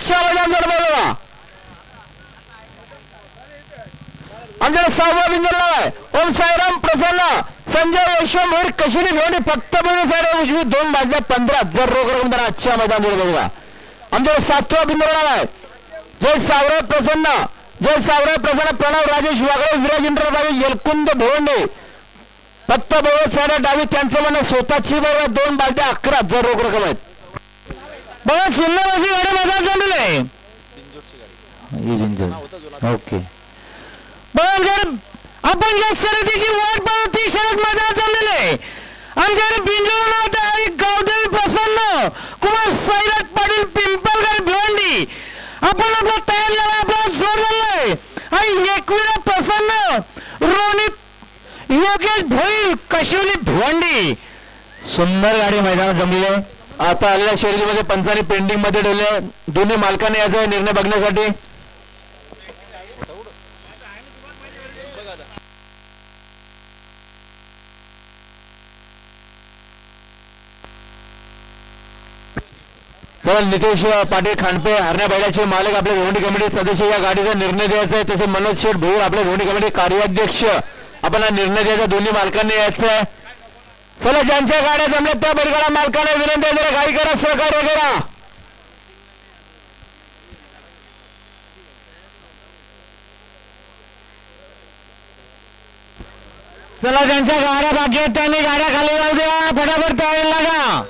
आजच्या मैदान जर बघा आमच्याकडे सहावा बिंदूला आहे ओम साईराम प्रसन्न. संजय यशवंत भोईर कशीने भिवंडी? फक्त बघून साईराम उजवी दोन बाजल्या पंधरा जर रोख रक्कम त्यांना आजच्या मैदान जर बघा आमच्याकडे सातवा बिंदर आहे जय सावराव प्रसन्न. जय सावराव प्रसन्न. प्रणव राजेश वागळे विराजेंद्र बाई यलकुंद भोंडे फक्त बघत साऱ्या डावी त्यांचं म्हणणं स्वतःची बघा दोन बालट्या अकरा जर रोख रकम आहेत. बघा सुंदर अशी गाडी मैदान झालेली आहे ओके. बघा जर आपण या शर्यतीची वाट पाहू ती शर्यत मैदानात चाललेली आहे. आमच्याकडे एक गावदेवी प्रसन्न कुमार सैराट पाटील पिंपलगाव भिवंडी. आपण आपला तयार झाला आपला जोर झालाय आणि एकविरा प्रसन्न रोनित योगेश भोईर कशिवली भिवंडी. सुंदर गाडी मैदानात जमली आहे. आता आलेल्या शर्यतीमध्ये पंचाने पेंडिंगमध्ये ठेवले दोन्ही मालकाने याचा निर्णय बघण्यासाठी तर नितेश पाटील खांडपे हरण्या बैलाचे मालक आपल्या भिवंडी कमिटी सदस्य या गाडीचा निर्णय द्यायचा आहे. तसे मनोज शेठ भोईर आपल्या भिवंडी कमिटी कार्याध्यक्ष. आपण हा निर्णय द्यायचा दोन्ही मालकांनी यायचा आहे. चला ज्यांच्या गाड्या जमल्या त्या बैलगाडा मालकाने विनंती आहे जरा गाडी करा सहकार्य करा. चला ज्यांच्या गाड्या बाकी आहेत त्यांनी गाड्या खाली जाऊ द्या. फटाफट तयारी लागा.